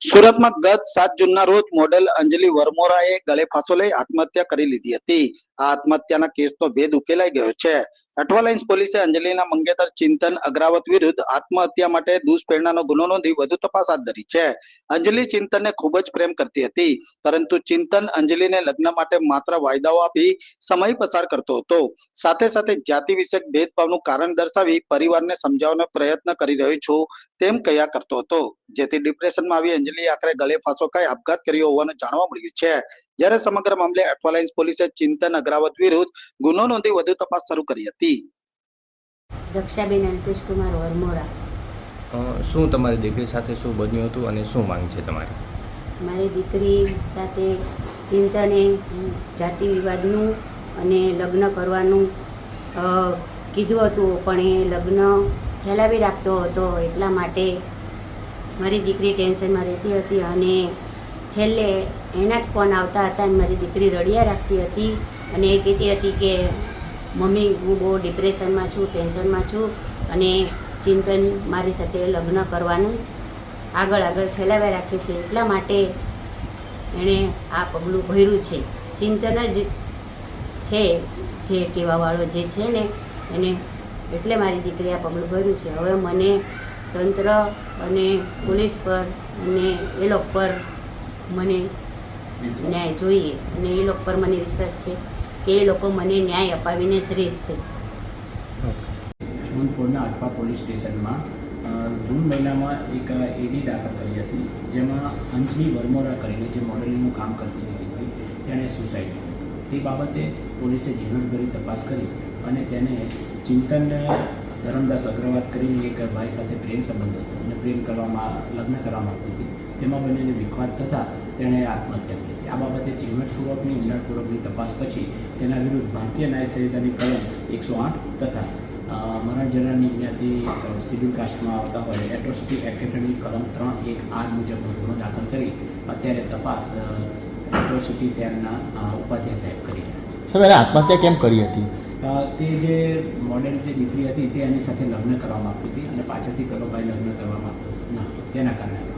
સુરતમાં ગત સાત જૂનના રોજ મોડેલ અંજલિ વરમોરાએ ગળે ફાંસો લઈ આત્મહત્યા કરી લીધી હતી. આ આત્મહત્યાના કેસનો ભેદ ઉકેલાઈ ગયો છે. અઠવાલાઇન્સ પોલીસે અંજલિના મંગેતર ચિંતન અગ્રાવત વિરુદ્ધ આત્મહત્યા માટે દુષ્પ્રેરણાનો ગુનો નોંધી વધુ તપાસ હાથ ધરી છે. અંજલિ ચિંતનને ખૂબ જ પ્રેમ કરતી હતી, પરંતુ ચિંતન અંજલિને લગ્ન માટે માત્ર વાયદાઓ આપી સમય પસાર કરતો હતો. સાથે સાથે જાતિ વિષયક ભેદભાવનું કારણ દર્શાવી પરિવારને સમજાવવાનો પ્રયત્ન કરી રહ્યો છું. તેમ કહ્યા કરતો હતો. જેથી ડિપ્રેશનમાં આવી અંજલિ આખરે ગળે ફાંસો ખાઈ આપઘાત કર્યો હોવાનું જાણવા મળ્યું છે. જ્યારે સમગ્ર મામલે અઠવાલાઇન્સ પોલીસે ચિંતન અગ્રાવત વિરુદ્ધ ગુનો નોંધી વધુ તપાસ શરૂ કરી હતી. દક્ષાબેન અંકુશકુમાર વરમોરા. શું તમારી દીકરી સાથે શું બન્યું હતું અને શું માંગ છે તમારી? મારી દીકરી સાથે ચિંતાને જાતિ વિવાદનું અને લગ્ન કરવાનું કીધું હતું પણ એ લગ્ન ઠેલાવી રાખતો હતો, એટલા માટે મારી દીકરી ટેન્શનમાં રહેતી હતી અને છેલ્લે એના જ ફોન આવતા હતા અને મારી દીકરી રડ્યા રાખતી હતી અને એ કહેતી હતી કે, મમ્મી, હું બહુ ડિપ્રેશનમાં છું ટેન્શનમાં છું અને ચિંતન મારી સાથે લગ્ન કરવાનું આગળ આગળ ફેલાવ્યા રાખે છે, એટલા માટે એણે આ પગલું ભર્યું છે. ચિંતન જ છે, જે કહેવાવાળો જે છે ને, એને એટલે મારી દીકરી આ પગલું ભર્યું છે. હવે મને તંત્ર અને પોલીસ પર અને એ લોકો પર મને ન્યાય જોઈએ. અને એ લોકો પર મને વિશ્વાસ છે કે એ લોકો મને ન્યાય અપાવીને શ્રેષ્ઠ છે. જૂન ફોરના અઠવા પોલીસ સ્ટેશનમાં જૂન મહિનામાં એક એડી દાખલ કરી હતી જેમાં અંજની વરમોરા કરીને જે મોડેલિંગનું કામ કરતી હતી તેણે સુસાઇડ કર્યું. તે બાબતે પોલીસે ઝીણવટભરી તપાસ કરી અને તેને ચિંતન ધરમદાસ અગ્રવાલ કરીને એક ભાઈ સાથે પ્રેમ સંબંધ હતો અને પ્રેમ કરવામાં, લગ્ન કરવા માંગતી હતી. તેમાં બંનેને વિખવાદ થતાં તેણે આત્મહત્યા કરી. આ બાબતે ઝીણવટપૂર્વકની ઊંડાણપૂર્વકની તપાસ પછી તેના વિરુદ્ધ ભારતીય ન્યાય સંહિતાની કલમ એકસો આઠ તથા મરણ જનારની જ્ઞાતિ શિડ્યુલ કાસ્ટમાં આવતા હોય એટ્રોસિટી એક્ટ હેઠળની કલમ ત્રણ એક આઠ મુજબનો ગુનો દાખલ કરી અત્યારે તપાસ એટ્રોસિટી શહેરના ઉપાધ્યાય સાહેબ કરી રહ્યા છે. સાહેબ આત્મહત્યા કેમ કરી હતી? તે જે મોડેલ જે દીકરી હતી તે એની સાથે લગ્ન કરવા માંગતી હતી અને પાછળથી કલોભાઈ લગ્ન કરવા માંગતો ના, તેના કારણે.